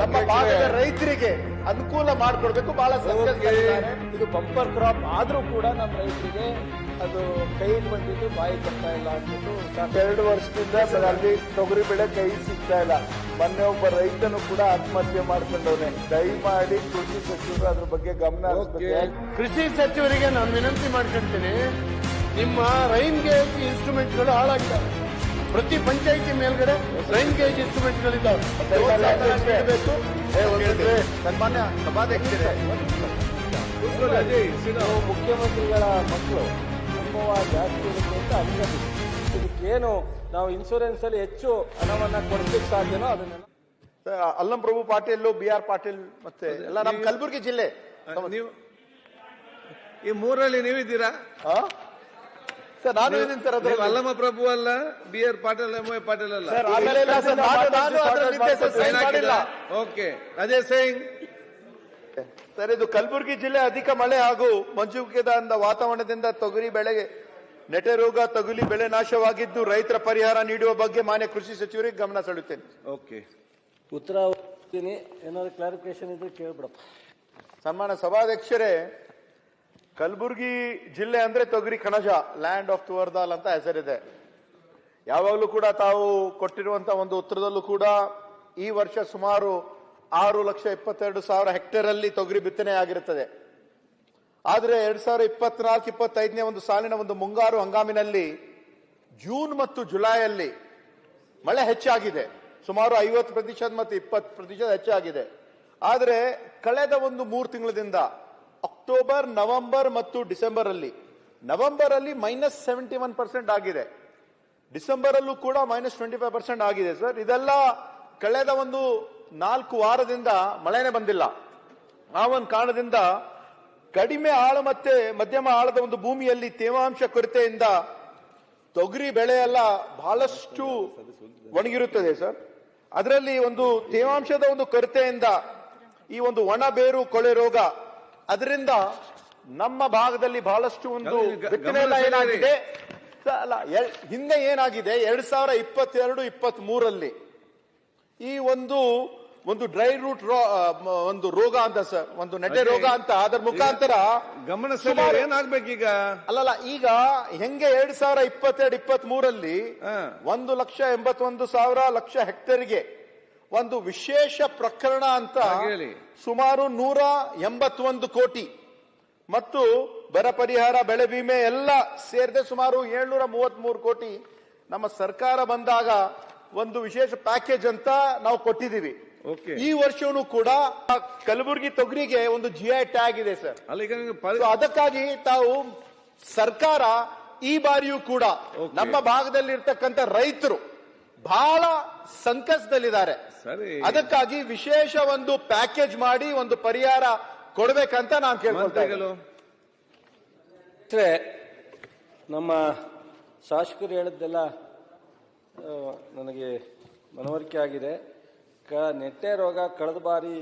ನಮ್ಮ ಭಾಗದ ರೈತರಿಗೆ ಅನುಕೂಲ ಮಾಡಿಕೊಡ್ಬೇಕು ಬಹಳ. ಇದು ಬಂಪರ್ ಕ್ರಾಪ್ ಆದ್ರೂ ಕೂಡ ನಮ್ಮ ರೈತರಿಗೆ ಅದು ಕೈಗೆ ಬಂದಿದ್ದು ಬಾಯಿ ಬರ್ತಾ ಇಲ್ಲ ಅಂದ್ಬಿಟ್ಟು. ಎರಡು ವರ್ಷದಿಂದ ಅಲ್ಲಿ ತೊಗರಿ ಬೆಳೆ ಕೈ ಸಿಗ್ತಾ ಇಲ್ಲ. ಮೊನ್ನೆ ಒಬ್ಬ ರೈತನು ಕೂಡ ಆತ್ಮಹತ್ಯೆ ಮಾಡ್ಕೊಂಡವನೆ. ದಯಮಾಡಿ ಕೃಷಿ ಸಚಿವರು ಅದ್ರ ಬಗ್ಗೆ ಗಮನ ಕೃಷಿ ಸಚಿವರಿಗೆ ನಾನು ವಿನಂತಿ ಮಾಡ್ಕೊಂತೀನಿ ನಿಮ್ಮ ರೈನ್ ಗೇಜ್ ಇನ್ಸ್ಟ್ರೂಮೆಂಟ್ಗಳು ಹಾಳಾಗಿದ್ದಾವೆ ಪ್ರತಿ ಪಂಚಾಯಿತಿ ಮೇಲ್ಗಡೆ ರೈನ್ ಗೇಜ್ ಇನ್ಸ್ಟ್ರೂಮೆಂಟ್ಗಳಿದ್ದಾವೆ ಸನ್ಮಾನ್ಯ ಸಭಾಧ್ಯಕ್ಷರೇ. ಮುಖ್ಯಮಂತ್ರಿಗಳ ಮಕ್ಕಳು ಅನುಭವ ಜಾಸ್ತಿ ಇರುತ್ತೆ ಅಂತ ಅನ್ಕೊಂಡಿದ್ವಿ ಇದಕ್ಕೇನು ನಾವು ಇನ್ಶೂರೆನ್ಸ್ ಅಲ್ಲಿ ಹೆಚ್ಚು ಹಣವನ್ನ ಕೊಡ್ಲಿಕ್ಕೆ ಸಾಧ್ಯನೋ ಅದನ್ನೆಲ್ಲ ಅಲ್ಲಂ ಪ್ರಭು ಪಾಟೀಲ್ ಬಿ ಆರ್ ಪಾಟೀಲ್ ಮತ್ತೆ ಎಲ್ಲ ನಮ್ಮ ಕಲಬುರಗಿ ಜಿಲ್ಲೆ. ನೀವು ಈ ಮೂರಲ್ಲಿ ನೀವಿದ್ದೀರಾ? ಆ? ಸರ್ ನಾನು ಸರ್ ಅದ್ರಲ್ಲಿ. ಪ್ರಭು ಅಲ್ಲ B R Patil M Y Patil ಅಲ್ಲ. ಸರ್, ಆಮೇಲೆ ಇಲ್ಲ ಸರ್, ನಾನು- ನಾನು ಅದ್ರಲ್ಲಿದ್ದೆ ಸರ್, ಸೈನ್ ಮಾಡಿಲ್ಲ. ಓಕೆ ಅಜಯ್ ಸಿಂಗ್ ಸರ್ ಇದು ಕಲಬುರಗಿ ಜಿಲ್ಲೆ ಅಧಿಕ ಮಳೆ ಹಾಗೂ ಮಂಜುಗದ ವಾತಾವರಣದಿಂದ ತೊಗರಿ ಬೆಳೆಗೆ ನೆಟೆ ರೋಗ ತಗುಲಿ ಬೆಳೆ ನಾಶವಾಗಿದ್ದು ರೈತರ ಪರಿಹಾರ ನೀಡುವ ಬಗ್ಗೆ ಮಾನ್ಯ ಕೃಷಿ ಸಚಿವರಿಗೆ ಗಮನ ಸೆಳುತ್ತೇನೆ ಓಕೆ ಉತ್ತರ ಹೋಗ್ತೀನಿ. ಏನಾದ್ರು ಕ್ಲಾರಿಫಿಕೇಶನ್ ಇದ್ರೆ ಕೇಳ್ಬಿಡಪ್ಪ. ಸನ್ಮಾನ ಸಭಾಧ್ಯಕ್ಷರೇ ಕಲಬುರಗಿ ಜಿಲ್ಲೆ ಅಂದ್ರೆ ತೊಗರಿ ಕಣಜ ಲ್ಯಾಂಡ್ ಆಫ್ ತುವರ್ದಾಲ್ ಅಂತ ಹೆಸರಿದೆ. ಯಾವಾಗಲೂ ಕೂಡ ತಾವು ಕೊಟ್ಟಿರುವಂತ ಒಂದು ಉತ್ತರದಲ್ಲೂ ಕೂಡ ಈ ವರ್ಷ ಸುಮಾರು ಆರು ಲಕ್ಷ ಇಪ್ಪತ್ತೆರಡು ಸಾವಿರ ಹೆಕ್ಟೇರ್ ಅಲ್ಲಿ ತೊಗರಿ ಬಿತ್ತನೆ ಆಗಿರುತ್ತದೆ. ಆದ್ರೆ ಎರಡ್ ಸಾವಿರದ ಇಪ್ಪತ್ನಾಲ್ಕು, ಇಪ್ಪತ್ತೈದನೇ ಒಂದು ಸಾಲಿನ ಒಂದು ಮುಂಗಾರು ಹಂಗಾಮಿನಲ್ಲಿ ಜೂನ್ ಮತ್ತು ಜುಲೈಯಲ್ಲಿ ಮಳೆ ಹೆಚ್ಚಾಗಿದೆ. ಸುಮಾರು ಐವತ್ತು ಪ್ರತಿಶತ ಮತ್ತು ಇಪ್ಪತ್ತು ಪ್ರತಿಶತ ಹೆಚ್ಚಾಗಿದೆ. ಆದರೆ ಕಳೆದ ಒಂದು ಮೂರು ತಿಂಗಳದಿಂದ ಅಕ್ಟೋಬರ್ ನವೆಂಬರ್ ಮತ್ತು ಡಿಸೆಂಬರ್ ಅಲ್ಲಿ ನವೆಂಬರ್ ಅಲ್ಲಿ ಮೈನಸ್ ಸೆವೆಂಟಿ ಒನ್ ಪರ್ಸೆಂಟ್ ಆಗಿದೆ. ಡಿಸೆಂಬರ್ ಅಲ್ಲೂ ಕೂಡ ಮೈನಸ್ ಟ್ವೆಂಟಿ ಫೈವ್ ಪರ್ಸೆಂಟ್ ಆಗಿದೆ ಸರ್ ಇದೆಲ್ಲ ಕಳೆದ ಒಂದು ನಾಲ್ಕು ವಾರದಿಂದ ಮಳೆನೇ ಬಂದಿಲ್ಲ. ಆ ಒಂದು ಕಾರಣದಿಂದ ಕಡಿಮೆ ಆಳ ಮತ್ತೆ ಮಧ್ಯಮ ಆಳದ ಒಂದು ಭೂಮಿಯಲ್ಲಿ ತೇವಾಂಶ ಕೊರತೆಯಿಂದ ತೊಗರಿ ಬೆಳೆ ಎಲ್ಲ ಬಹಳಷ್ಟು ಒಣಗಿರುತ್ತದೆ ಸರ್ ಅದರಲ್ಲಿ ಒಂದು ತೇವಾಂಶದ ಒಂದು ಕೊರತೆಯಿಂದ ಈ ಒಂದು ಒಣ ಬೇರು, ಕೊಳೆ ರೋಗ ಅದರಿಂದ ನಮ್ಮ ಭಾಗದಲ್ಲಿ ಬಹಳಷ್ಟು ಒಂದು. ಏನಾಗಿದೆ ಅಲ್ಲ ಹಿಂದೆ ಏನಾಗಿದೆ ಎರಡ್ ಸಾವಿರ ಇಪ್ಪತ್ತೆರಡು ಇಪ್ಪತ್ತ್ ಮೂರಲ್ಲಿ ಈ ಒಂದು ಒಂದು ಡ್ರೈ ರೂಟ್ ಒಂದು ರೋಗ ಅಂತ ಸರ್ ಒಂದು ನಡೆ. ರೋಗ ಅಂತ ಅದರ ಮುಖಾಂತರ ಗಮನ ಏನಾಗ್ಬೇಕೀಗ ಅಲ್ಲಲ್ಲ ಈಗ ಹೆಂಗೆ ಎರಡ್ ಸಾವಿರ ಇಪ್ಪತ್ತೆರಡು ಇಪ್ಪತ್ತ್ ಮೂರಲ್ಲಿ ಒಂದು ಲಕ್ಷ ಎಂಬತ್ತೊಂದು ಸಾವಿರ ಲಕ್ಷ ಹೆಕ್ಟೇರ್ಗೆ ಒಂದು ವಿಶೇಷ ಪ್ರಕರಣ ಅಂತ ಹೇಳಿ. ಸುಮಾರು ನೂರ ಎಂಬತ್ತೊಂದು ಕೋಟಿ. ಮತ್ತು ಬರ ಪರಿಹಾರ ಬೆಳೆ ವಿಮೆ ಎಲ್ಲ ಸೇರಿದೆ. ಸುಮಾರು ಏಳ್ನೂರ ಮೂವತ್ಮೂರು ಕೋಟಿ ನಮ್ಮ ಸರ್ಕಾರ ಬಂದಾಗ ಒಂದು ವಿಶೇಷ ಪ್ಯಾಕೇಜ್ ಅಂತ ನಾವು ಕೊಟ್ಟಿದ್ದೀವಿ. ಓಕೆ ಈ ವರ್ಷವೂ ಕೂಡ ಕಲಬುರಗಿ ತೊಗರಿಗೆ ಒಂದು ಜಿ ಐ ಟ್ಯಾಗ್ ಇದೆ ಸರ್ ಅದಕ್ಕಾಗಿ ತಾವು ಸರ್ಕಾರ ಈ ಬಾರಿಯೂ ಕೂಡ ನಮ್ಮ ಭಾಗದಲ್ಲಿ ಇರ್ತಕ್ಕಂಥ ರೈತರು ಬಹಳ ಸಂಕಷ್ಟದಲ್ಲಿದ್ದಾರೆ. ಅದಕ್ಕಾಗಿ ವಿಶೇಷ ಒಂದು ಪ್ಯಾಕೇಜ್ ಮಾಡಿ ಒಂದು ಪರಿಹಾರ ಕೊಡಬೇಕಂತ ನಾನು ಕೇಳ್ಕೊಳ್ತಾ ಇದ್ದೀನಿ. ಮಂತ್ರಿಗಳು. ಅಷ್ಟೇ ನಮ್ಮ ಶಾಸಕರು ಹೇಳಿದ್ದೆಲ್ಲ ನನಗೆ ಮನವರಿಕೆ ಆಗಿದೆ. ಕ ನೆಟ್ಟೆ ರೋಗ ಕಳೆದ ಬಾರಿ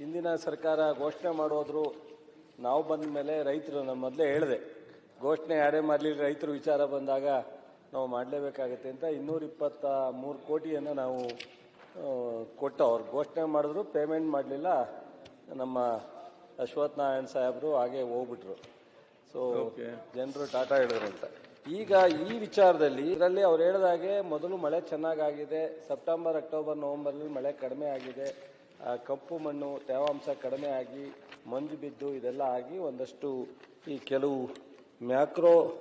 ಹಿಂದಿನ ಸರ್ಕಾರ ಘೋಷಣೆ ಮಾಡೋದ್ರು ನಾವು ಬಂದ ಮೇಲೆ ರೈತರು ನಮ್ಮ ಮೊದಲೇ ಹೇಳಿದೆ. ಘೋಷಣೆ ಯಾರೇ ಮಾಡಲಿ ರೈತರು ವಿಚಾರ ಬಂದಾಗ ನಾವು ಮಾಡಲೇಬೇಕಾಗತ್ತೆ ಅಂತ ಇನ್ನೂರ ಇಪ್ಪತ್ತ ಮೂರು ಕೋಟಿಯನ್ನು ನಾವು ಕೊಟ್ಟು ಅವ್ರು ಘೋಷಣೆ ಮಾಡಿದ್ರು ಪೇಮೆಂಟ್ ಮಾಡಲಿಲ್ಲ. ನಮ್ಮ ಅಶ್ವಥ್ ನಾರಾಯಣ್ ಸಾಹೇಬರು ಹಾಗೆ ಹೋಗ್ಬಿಟ್ರು. ಸೊ. ಜನರು ಟಾಟಾ ಹೇಳಿದ್ರು ಅಂತ. ಈಗ ಈ ವಿಚಾರದಲ್ಲಿ ಇದರಲ್ಲಿ ಅವ್ರು ಹೇಳಿದಾಗೆ ಮೊದಲು ಮಳೆ ಚೆನ್ನಾಗಾಗಿದೆ ಸೆಪ್ಟೆಂಬರ್ ಅಕ್ಟೋಬರ್ ನವೆಂಬರ್ನಲ್ಲಿ ಮಳೆ ಕಡಿಮೆ ಆಗಿದೆ. ಕಪ್ಪು ಮಣ್ಣು ತೇವಾಂಶ ಕಡಿಮೆ ಆಗಿ ಮಂಜು ಬಿದ್ದು ಇದೆಲ್ಲ ಆಗಿ ಒಂದಷ್ಟು ಈ ಕೆಲವು ಮ್ಯಾಕ್ರೋ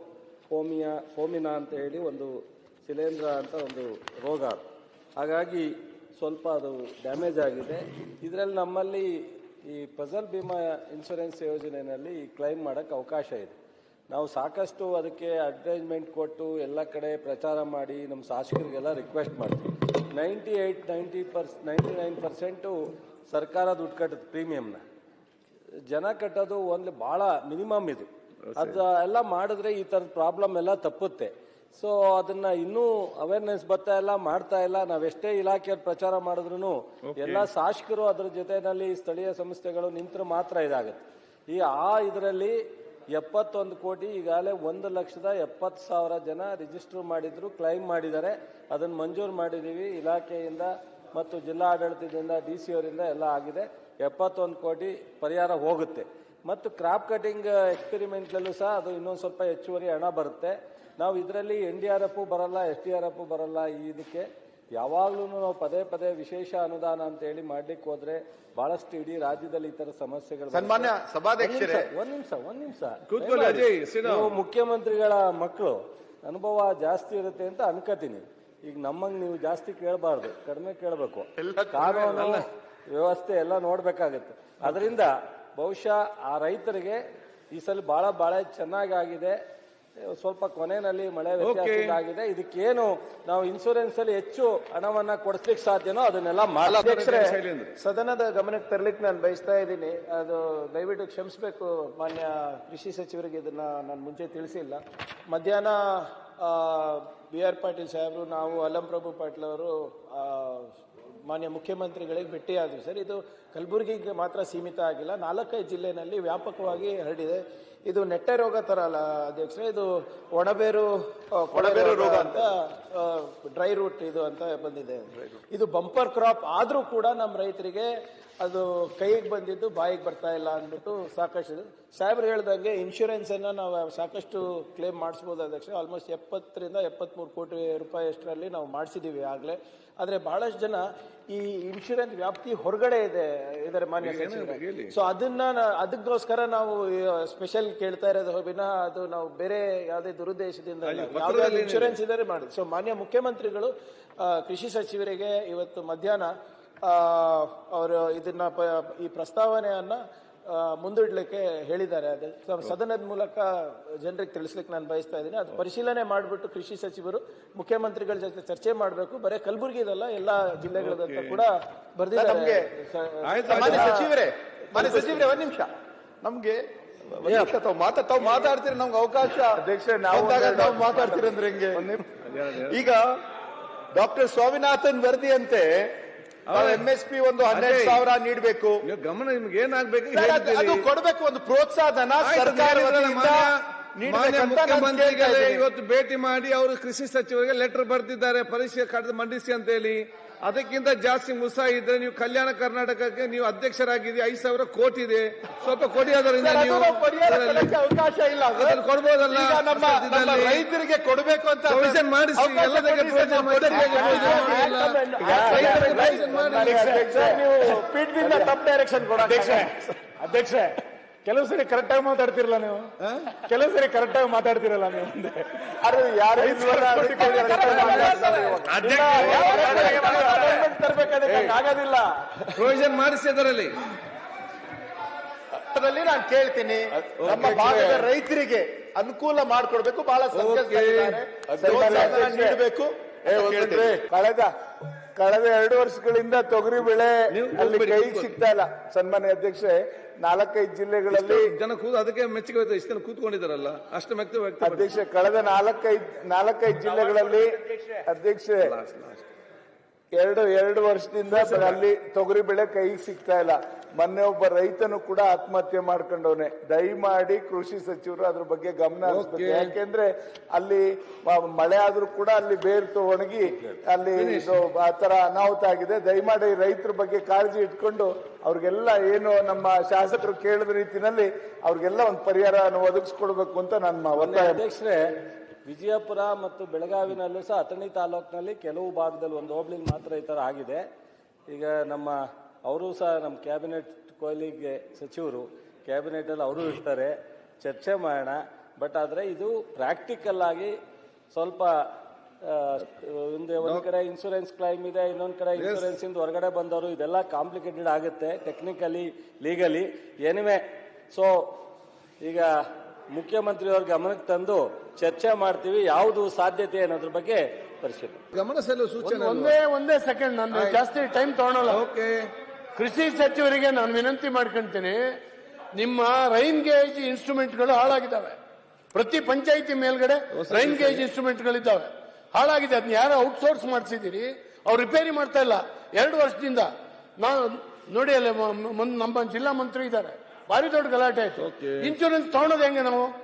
ಫೋಮಿಯಾ ಫೋಮಿನಾ ಅಂತ ಹೇಳಿ ಒಂದು ಶಿಲೇಂದ್ರ ಅಂತ ಒಂದು ರೋಗ. ಹಾಗಾಗಿ ಸ್ವಲ್ಪ ಅದು ಡ್ಯಾಮೇಜ್ ಆಗಿದೆ. ಇದರಲ್ಲಿ ನಮ್ಮಲ್ಲಿ ಈ ಫಸಲ್ ಬಿಮಾ ಇನ್ಶೂರೆನ್ಸ್ ಯೋಜನೆಯಲ್ಲಿ ಕ್ಲೈಮ್ ಮಾಡೋಕ್ಕೆ ಅವಕಾಶ ಇದೆ. ನಾವು ಸಾಕಷ್ಟು ಅದಕ್ಕೆ ಅಡ್ವರ್ಟೈಸ್ಮೆಂಟ್ ಕೊಟ್ಟು ಎಲ್ಲ ಕಡೆ ಪ್ರಚಾರ ಮಾಡಿ ನಮ್ಮ ಶಾಸಕರಿಗೆಲ್ಲ ರಿಕ್ವೆಸ್ಟ್ ಮಾಡ್ತೀವಿ. Ninety eight ninety percent ninety nine percent ಸರ್ಕಾರ ದುಡ್ಡು ಕಟ್ಟುತ್ತೆ ಪ್ರೀಮಿಯಂನ ಜನ ಕಟ್ಟೋದು ಒಂದು ಭಾಳ ಮಿನಿಮಮ್ ಇದು. ಅದು ಎಲ್ಲ ಮಾಡಿದ್ರೆ ಈ ಥರದ ಪ್ರಾಬ್ಲಮ್ ಎಲ್ಲ ತಪ್ಪುತ್ತೆ. ಸೊ ಅದನ್ನ ಇನ್ನೂ ಅವೇರ್ನೆಸ್ ಬರ್ತಾ ಇಲ್ಲ ಮಾಡ್ತಾ ಇಲ್ಲ. ನಾವೆಷ್ಟೇ ಇಲಾಖೆಯಲ್ಲಿ ಪ್ರಚಾರ ಮಾಡಿದ್ರು ಎಲ್ಲ ಶಾಸಕರು ಅದ್ರ ಜೊತೆನಲ್ಲಿ ಸ್ಥಳೀಯ ಸಂಸ್ಥೆಗಳು ನಿಂತರೆ ಮಾತ್ರ ಇದಾಗುತ್ತೆ. ಈ ಆ ಇದರಲ್ಲಿ ಎಪ್ಪತ್ತೊಂದು ಕೋಟಿ ಈಗಾಗಲೇ ಒಂದು ಲಕ್ಷದ ಎಪ್ಪತ್ತು ಸಾವಿರ ಜನ ರಿಜಿಸ್ಟರ್ ಮಾಡಿದ್ರು ಕ್ಲೈಮ್ ಮಾಡಿದ್ದಾರೆ. ಅದನ್ನು ಮಂಜೂರು ಮಾಡಿದ್ದೀವಿ ಇಲಾಖೆಯಿಂದ ಮತ್ತು ಜಿಲ್ಲಾ ಆಡಳಿತದಿಂದ ಡಿ ಸಿ ಅವರಿಂದ ಎಲ್ಲ ಆಗಿದೆ. ಎಪ್ಪತ್ತೊಂದು ಕೋಟಿ ಪರಿಹಾರ ಹೋಗುತ್ತೆ. ಮತ್ತು ಕ್ರಾಪ್ ಕಟಿಂಗ್ ಎಕ್ಸ್ಪೆರಿಮೆಂಟ್ಲಲ್ಲೂ ಸಹ ಅದು ಇನ್ನೊಂದು ಸ್ವಲ್ಪ ಹೆಚ್ಚುವರಿ ಹಣ ಬರುತ್ತೆ. ನಾವು ಇದರಲ್ಲಿ ಎನ್ ಡಿ ಆರ್ ಎಫ್ ಬರಲ್ಲ ಎಸ್ ಡಿ ಆರ್ ಎಫ್ ಬರಲ್ಲ ಈ ಇದಕ್ಕೆ ಯಾವಾಗ್ಲೂ ನಾವು ಪದೇ ಪದೇ ವಿಶೇಷ ಅನುದಾನ ಅಂತ ಹೇಳಿ ಮಾಡ್ಲಿಕ್ಕೆ ಹೋದ್ರೆ ಬಹಳಷ್ಟು ಇಡೀ ರಾಜ್ಯದಲ್ಲಿ ಈ ತರ ಸಮಸ್ಯೆಗಳು. ಸನ್ಮಾನ್ಯ ಸಭಾಧ್ಯಕ್ಷರೇ. ಒಂದ್ ನಿಮಿಷ ಒಂದ್ ನಿಮಿಷ. ನೀವು ಮುಖ್ಯಮಂತ್ರಿಗಳ ಮಕ್ಕಳು ಅನುಭವ ಜಾಸ್ತಿ ಇರುತ್ತೆ ಅಂತ ಅನ್ಕೋತೀನಿ. ಈಗ ನಮ್ಮಂಗ್ ನೀವು ಜಾಸ್ತಿ ಕೇಳಬಾರ್ದು ಕಡಿಮೆ ಕೇಳಬೇಕು. ಕಾನೂನು ವ್ಯವಸ್ಥೆ ಎಲ್ಲ ನೋಡ್ಬೇಕಾಗತ್ತೆ. ಅದರಿಂದ ಬಹುಶಃ ಆ ರೈತರಿಗೆ ಈ ಸಲ ಬಹಳ ಬಹಳ ಚೆನ್ನಾಗಾಗಿದೆ. ಸ್ವಲ್ಪ ಕೊನೆಯಲ್ಲಿ ಮಳೆ ವ್ಯತ್ಯಾಸ ಆಗಿದೆ ಇದಕ್ಕೇನು ನಾವು ಇನ್ಶೂರೆನ್ಸ್ ಅಲ್ಲಿ ಹೆಚ್ಚು ಹಣವನ್ನ ಕೊಡಿಸ್ಲಿಕ್ಕೆ ಸಾಧ್ಯನೋ ಅದನ್ನೆಲ್ಲ ಅಧ್ಯಕ್ಷರೇ ಸದನದ ಗಮನಕ್ಕೆ ತರ್ಲಿಕ್ಕೆ ನಾನು ಬಯಸ್ತಾ ಇದ್ದೀನಿ. ಅದು ದಯವಿಟ್ಟು ಕ್ಷಮಿಸಬೇಕು ಮಾನ್ಯ ಕೃಷಿ ಸಚಿವರಿಗೆ ಇದನ್ನ ನಾನು ಮುಂಚೆ ತಿಳಿಸಿಲ್ಲ. ಮಧ್ಯಾಹ್ನ ಬಿ ಆರ್ ಪಾಟೀಲ್ ಸಾಹೇಬರು ನಾವು ಅಲ್ಲಂ ಪ್ರಭು ಪಾಟೀಲ್ ಅವರು ಮಾನ್ಯ ಮುಖ್ಯಮಂತ್ರಿಗಳಿಗೆ ಭೇಟಿಯಾದ್ವಿ. ಸರ್ ಇದು ಕಲಬುರಗಿಗೆ ಮಾತ್ರ ಸೀಮಿತ ಆಗಿಲ್ಲ. ನಾಲ್ಕೈದು ಜಿಲ್ಲೆನಲ್ಲಿ ವ್ಯಾಪಕವಾಗಿ ಹರಡಿದೆ. ಇದು ನೆಟ್ಟೆ ರೋಗ ಥರ ಅಲ್ಲ ಅಧ್ಯಕ್ಷರೇ. ಇದು ಒಣಬೇರು ಕೊಳಬೇರು ರೋಗ ಅಂತ ಡ್ರೈ ರೂಟ್ ಇದು ಅಂತ ಬಂದಿದೆ. ಇದು ಬಂಪರ್ ಕ್ರಾಪ್ ಆದರೂ ಕೂಡ ನಮ್ಮ ರೈತರಿಗೆ ಅದು ಕೈಗೆ ಬಂದಿದ್ದು ಬಾಯಿಗೆ ಬರ್ತಾ ಇಲ್ಲ ಅಂದ್ಬಿಟ್ಟು ಸಾಕಷ್ಟು. ಸಾಹೇಬ್ರು ಹೇಳ್ದಂಗೆ ಇನ್ಶೂರೆನ್ಸ್ ಅನ್ನ ನಾವು ಸಾಕಷ್ಟು ಕ್ಲೇಮ್ ಮಾಡಿಸ್ಬೋದು ಅಧ್ಯಕ್ಷ. ಆಲ್ಮೋಸ್ಟ್ ಎಪ್ಪತ್ತರಿಂದ ಎಪ್ಪತ್ಮೂರು ಕೋಟಿ ರೂಪಾಯಿ ಅಷ್ಟರಲ್ಲಿ ನಾವು ಮಾಡಿಸಿದ್ದೀವಿ ಆಗಲೇ. ಆದರೆ ಬಹಳಷ್ಟು ಜನ ಈ ಇನ್ಶೂರೆನ್ಸ್ ವ್ಯಾಪ್ತಿ ಹೊರಗಡೆ ಇದೆ ಇದರ ಮಾನ್ಯ ಸೊ ಅದನ್ನ ಅದಕ್ಕೋಸ್ಕರ ನಾವು ಸ್ಪೆಷಲ್ ಕೇಳ್ತಾ ಇರೋದು ವಿನಃ ಅದು ನಾವು ಬೇರೆ ಯಾವುದೇ ದುರುದ್ದೇಶದಿಂದ ಯಾವುದಾದ್ರು ಯಾವುದೇ ಇನ್ಶೂರೆನ್ಸ್ ಇದ್ದಾರೆ ಮಾಡಿ ಸೊ ಮಾನ್ಯ ಮುಖ್ಯಮಂತ್ರಿಗಳು ಕೃಷಿ ಸಚಿವರಿಗೆ ಇವತ್ತು ಮಧ್ಯಾಹ್ನ ಅವರು ಇದನ್ನ ಈ ಪ್ರಸ್ತಾವನೆಯನ್ನ ಮುಂದಿಡ್ಲಿಕ್ಕೆ ಹೇಳಿದ್ದಾರೆ. ಅದು ಸದನದ ಮೂಲಕ ಜನರಿಗೆ ತಿಳಿಸ್ಲಿಕ್ಕೆ ನಾನು ಬಯಸ್ತಾ ಇದ್ದೀನಿ. ಅದು ಪರಿಶೀಲನೆ ಮಾಡಿಬಿಟ್ಟು ಕೃಷಿ ಸಚಿವರು ಮುಖ್ಯಮಂತ್ರಿಗಳ ಜೊತೆ ಚರ್ಚೆ ಮಾಡಬೇಕು. ಬರೀ ಕಲಬುರಗಿದಲ್ಲ ಎಲ್ಲಾ ಜಿಲ್ಲೆಗಳದಂತ ಕೂಡ ಬರ್ದಿದ್ದಾರೆ. ಸಚಿವರೇ ಸಚಿವರೇ ಒಂದ್ ನಿಮಿಷ. ನಮ್ಗೆ ತಾವು ಮಾತಾ ತಾವು ಮಾತಾಡ್ತೀರಿ ನಮ್ಗೆ ಅವಕಾಶ ಅಧ್ಯಕ್ಷರೇ, ನಾವು ತಾವು ಮಾತಾಡ್ತೀರಿ ಅಂದ್ರೆ ಹೆಂಗೆ? ಈಗ ಡಾಕ್ಟರ್ ಸ್ವಾಮಿನಾಥನ್ ವರದಿಯಂತೆ ಎಂ ಎಸ್ ಪಿ ಒಂದು ಹನ್ನೆರಡು. ಸಾವಿರ ನೀಡಬೇಕು. ಗಮನ ನಿಮ್ಗೆ ಏನಾಗ್ಬೇಕು ಅದು- ಕೊಡಬೇಕು ಒಂದು ಪ್ರೋತ್ಸಾಹನ ಮುಖ್ಯಮಂತ್ರಿಗಳೇ ಇವತ್ತು ಭೇಟಿ ಮಾಡಿ ಅವರು ಕೃಷಿ ಸಚಿವರಿಗೆ ಲೆಟರ್ ಬರ್ತಿದ್ದಾರೆ. ಪರೀಕ್ಷೆ ಕಡ್ದು ಮಂಡಿಸಿ ಅಂತ ಹೇಳಿ ಅದಕ್ಕಿಂತ ಜಾಸ್ತಿ ಮುಸಾ ಇದ್ರೆ ನೀವು ಕಲ್ಯಾಣ ಕರ್ನಾಟಕಕ್ಕೆ ನೀವು ಅಧ್ಯಕ್ಷರಾಗಿದ್ದೀರಿ. ಐದು ಸಾವಿರ ಕೋಟಿ ಇದೆ. ಸ್ವಲ್ಪ ಕೋಟಿ ಅದರಿಂದ ನೀವು. ಅವಕಾಶ ಇಲ್ಲ. ಕೊಡ್ಬೋದಲ್ಲ? ನಮ್ಮ. ರೈತರಿಗೆ ಕೊಡಬೇಕು ಅಂತ ಪ್ರೊವಿಷನ್ ಮಾಡಿಸಿ, ಎಲ್ಲದಕ್ಕೆ ಕೊಡಿ ತಪ್ಪು ಡೈರೆಕ್ಷನ್ ಅಧ್ಯಕ್ಷ ಅಧ್ಯಕ್ಷ ಕೆಲವು ಸರಿ ಕರೆಕ್ಟ್ ಆಗಿ ಮಾತಾಡ್ತಿರಲ್ಲ ನೀವು ಕೆಲವು ಸರಿ ಕರೆಕ್ಟ್ ಆಗಿ ಮಾತಾಡ್ತಿರಲ್ಲ ನೀವು ಅದು ಯಾರು ಆಗೋದಿಲ್ಲ ಪ್ರೊವಿಷನ್ ಮಾಡಿಸಿ ಅದರಲ್ಲಿ ಅದರಲ್ಲಿ ನಾನು ಕೇಳ್ತೀನಿ ನಮ್ಮ ಭಾಗದ ರೈತರಿಗೆ ಅನುಕೂಲ ಮಾಡ್ಕೊಡ್ಬೇಕು ಬಹಳ ನೀಡಬೇಕು. ಕಳೆದ ಕಳೆದ ಎರಡು ವರ್ಷಗಳಿಂದ ತೊಗರಿ ಬೆಳೆ ನೀವು ಅಲ್ಲಿ ಕೈಗೆ ಸಿಗ್ತಾ ಇಲ್ಲ. ಸನ್ಮಾನ್ಯ ಅಧ್ಯಕ್ಷೆ ನಾಲ್ಕೈದು ಜಿಲ್ಲೆಗಳಲ್ಲಿ ಜನ ಕೂದ ಅದಕ್ಕೆ ಮೆಚ್ಚುಗೆ ಹೋಯ್ತು ಇಷ್ಟು ಜನ ಕೂತ್ಕೊಂಡಿದ್ದಾರಲ್ಲ ಅಷ್ಟು ಮೆಚ್ಚು ಅಧ್ಯಕ್ಷ ಕಳೆದ ನಾಲ್ಕೈದು ನಾಲ್ಕೈದು ಜಿಲ್ಲೆಗಳಲ್ಲಿ ಅಧ್ಯಕ್ಷೆ ಎರಡು ಎರಡು ವರ್ಷದಿಂದ ಅಲ್ಲಿ ತೊಗರಿ ಬೆಳೆ ಕೈಗೆ ಸಿಗ್ತಾ ಇಲ್ಲ. ಮೊನ್ನೆ ಒಬ್ಬ ರೈತನು ಕೂಡ ಆತ್ಮಹತ್ಯೆ ಮಾಡ್ಕೊಂಡವನೆ. ದಯಮಾಡಿ ಕೃಷಿ ಸಚಿವರು ಅದ್ರ ಬಗ್ಗೆ ಗಮನ ಹರಿಸ್ಬೇಕು. ಯಾಕೆಂದ್ರೆ ಅಲ್ಲಿ ಮಳೆ ಆದ್ರೂ ಕೂಡ ಅಲ್ಲಿ ಬೇರ್ತು ಒಣಗಿ ಅಲ್ಲಿ ಆತರ ಆ ತರ ಅನಾಹುತ ಆಗಿದೆ. ದಯಮಾಡಿ ರೈತರ ಬಗ್ಗೆ ಕಾಳಜಿ ಇಟ್ಕೊಂಡು ಅವ್ರಿಗೆಲ್ಲ ಏನು ನಮ್ಮ ಶಾಸಕರು ಕೇಳಿದ ರೀತಿನಲ್ಲಿ ಅವ್ರಿಗೆಲ್ಲ ಒಂದು ಪರಿಹಾರ ಒದಗಿಸ್ಕೊಡ್ಬೇಕು ಅಂತ ನನ್ನ ಒತ್ತಾಯ. ಅಧ್ಯಕ್ಷರೇ ವಿಜಯಪುರ ಮತ್ತು ಬೆಳಗಾವಿನಲ್ಲೂ ಸಹ ಅಥಣಿ ತಾಲೂಕಿನಲ್ಲಿ ಕೆಲವು ಭಾಗದಲ್ಲಿ ಒಂದು ಹೋಬ್ಳಿಗೆ ಮಾತ್ರ ಈ ಥರ ಆಗಿದೆ. ಈಗ ನಮ್ಮ ಅವರು ಸಹ ನಮ್ಮ ಕ್ಯಾಬಿನೆಟ್ ಕೊಹ್ಲಿಗೆ ಸಚಿವರು ಕ್ಯಾಬಿನೆಟಲ್ಲಿ ಅವರು ಇರ್ತಾರೆ. ಚರ್ಚೆ ಮಾಡೋಣ. ಬಟ್ ಆದರೆ ಇದು ಪ್ರಾಕ್ಟಿಕಲ್ ಆಗಿ ಸ್ವಲ್ಪ ಒಂದೇ ಒಂದು ಒಂದ್ ಕಡೆ ಇನ್ಶೂರೆನ್ಸ್ ಕ್ಲೈಮ್ ಇದೆ ಇನ್ನೊಂದು ಕಡೆ ಇನ್ಶೂರೆನ್ಸ್ ಇಂದ ಹೊರಗಡೆ ಬಂದವರು ಇದೆಲ್ಲ ಕಾಂಪ್ಲಿಕೇಟೆಡ್ ಆಗುತ್ತೆ ಟೆಕ್ನಿಕಲಿ ಲೀಗಲಿ ಎನಿವೆ ಸೊ ಈಗ ಮುಖ್ಯಮಂತ್ರಿಯವ್ರ ಗಮನಕ್ಕೆ ತಂದು ಚರ್ಚೆ ಮಾಡ್ತೀವಿ ಯಾವುದು ಸಾಧ್ಯತೆ ಅನ್ನೋದ್ರ ಬಗ್ಗೆ ಪರಿಶೀಲನೆ. ಗಮನ ಸೆಲ್ಲುವ ಸೂಚನೆ ಒಂದೇ ಒಂದೇ ಸೆಕೆಂಡ್ ನಾನು ಜಾಸ್ತಿ ಟೈಮ್ ತಗೊಳಲ್ಲ. ಓಕೆ. ಕೃಷಿ ಸಚಿವರಿಗೆ ನಾನು ವಿನಂತಿ ಮಾಡ್ಕೊಂತೀನಿ ನಿಮ್ಮ ರೈನ್ ಗೇಜ್ ಇನ್ಸ್ಟ್ರೂಮೆಂಟ್ಗಳು ಹಾಳಾಗಿದ್ದಾವೆ. ಪ್ರತಿ ಪಂಚಾಯಿತಿ ಮೇಲ್ಗಡೆ ರೈನ್ ಗೇಜ್ ಇನ್ಸ್ಟ್ರೂಮೆಂಟ್ಗಳಿದ್ದಾವೆ ಹಾಳಾಗಿದೆ ಅದನ್ನ ಯಾರು ಔಟ್ಸೋರ್ಸ್ ಮಾಡಿಸಿದ್ದೀರಿ? ಅವ್ರು ರಿಪೇರಿ ಮಾಡ್ತಾ ಇಲ್ಲ. ಎರಡು ವರ್ಷದಿಂದ. ನಾನು ನೋಡಿ ಅಲ್ಲ ನಮ್ಮ ಜಿಲ್ಲಾ ಮಂತ್ರಿ ಇದ್ದಾರೆ. ಭಾರಿ ದೊಡ್ಡ ಗಲಾಟೆ ಆಯ್ತು. ಇನ್ಶೂರೆನ್ಸ್ ತಗೊಳೋದು ಹೆಂಗೆ ನಾವು?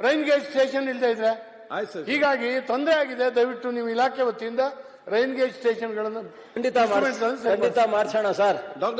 ರೈನ್ ಗೇಜ್ ಸ್ಟೇಷನ್ ಇಲ್ಲದೆ ಇದ್ರೆ? ಆಯ್ತು ಸರ್. ಹೀಗಾಗಿ ತೊಂದರೆ ಆಗಿದೆ. ದಯವಿಟ್ಟು ನೀವು ಇಲಾಖೆ ವತಿಯಿಂದ ರೈನ್ ಗೇಜ್ ಸ್ಟೇಷನ್ಗಳನ್ನು ಖಂಡಿತ ಮಾಡ್ಸ್- ಖಂಡಿತ ಮಾಡ್ಸೋಣ ಸರ್. ಡಾಕ್ಟರ್